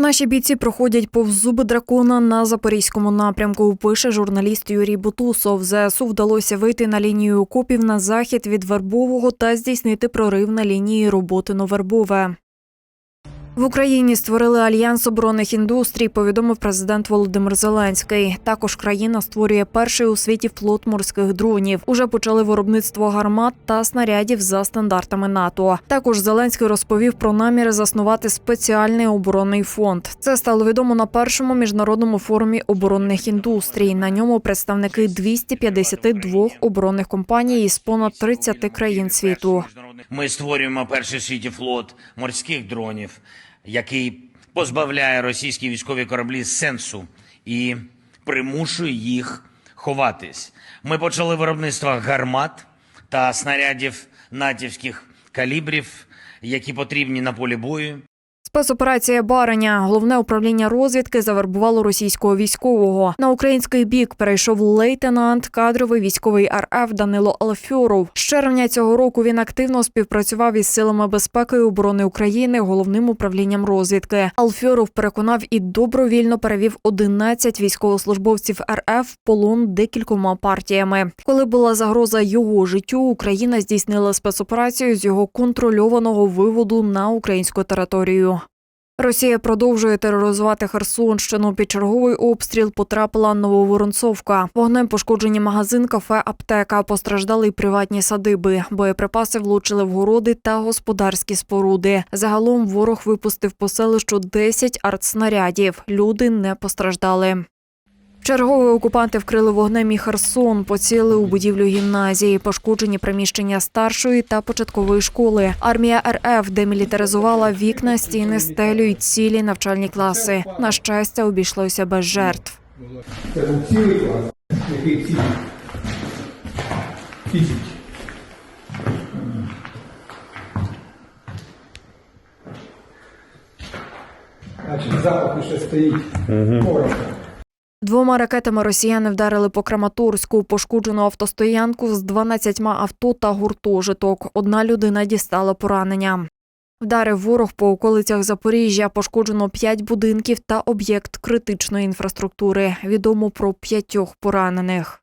Наші бійці проходять повз зуби дракона на запорізькому напрямку. Пише журналіст Юрій Бутусов. ЗСУ вдалося вийти на лінію окопів на захід від Вербового та здійснити прорив на лінії роботи Вербове. В Україні створили альянс оборонних індустрій, повідомив президент Володимир Зеленський. Також країна створює перший у світі флот морських дронів. Уже почали виробництво гармат та снарядів за стандартами НАТО. Також Зеленський розповів про наміри заснувати спеціальний оборонний фонд. Це стало відомо на першому міжнародному форумі оборонних індустрій. На ньому представники 252 оборонних компаній із понад 30 країн світу. Ми створюємо перший світі флот морських дронів, який позбавляє російські військові кораблі сенсу і примушує їх ховатись. Ми почали виробництво гармат та снарядів натівських калібрів, які потрібні на полі бою. Спецоперація Бареня. Головне управління розвідки завербувало російського військового. На український бік перейшов лейтенант, кадровий військовий РФ Данило Алфьоров. З червня цього року він активно співпрацював із силами безпеки і оборони України, головним управлінням розвідки. Алфьоров переконав і добровільно перевів 11 військовослужбовців РФ в полон декількома партіями. Коли була загроза його життю, Україна здійснила спецоперацію з його контрольованого виводу на українську територію. Росія продовжує тероризувати Херсонщину. Під черговий обстріл потрапила Нововоронцовка. Вогнем пошкоджені магазин, кафе, аптека. Постраждали й приватні садиби. Боєприпаси влучили в городи та господарські споруди. Загалом ворог випустив по селищу 10 артснарядів. Люди не постраждали. Чергові окупанти вкрили вогнем і Херсон, поцілили у будівлю гімназії, пошкоджені приміщення старшої та початкової школи. Армія РФ демілітаризувала вікна, стіни, стелю і цілі навчальні класи. На щастя, обійшлося без жертв. Це був цілий клас, який цілий. Фізик. Значить, запах ще стоїть пороху. Двома ракетами росіяни вдарили по Краматорську, пошкоджену автостоянку з 12 авто та гуртожиток. Одна людина дістала поранення. Вдарив ворог по околицях Запоріжжя, пошкоджено 5 будинків та об'єкт критичної інфраструктури. Відомо про п'ятьох поранених.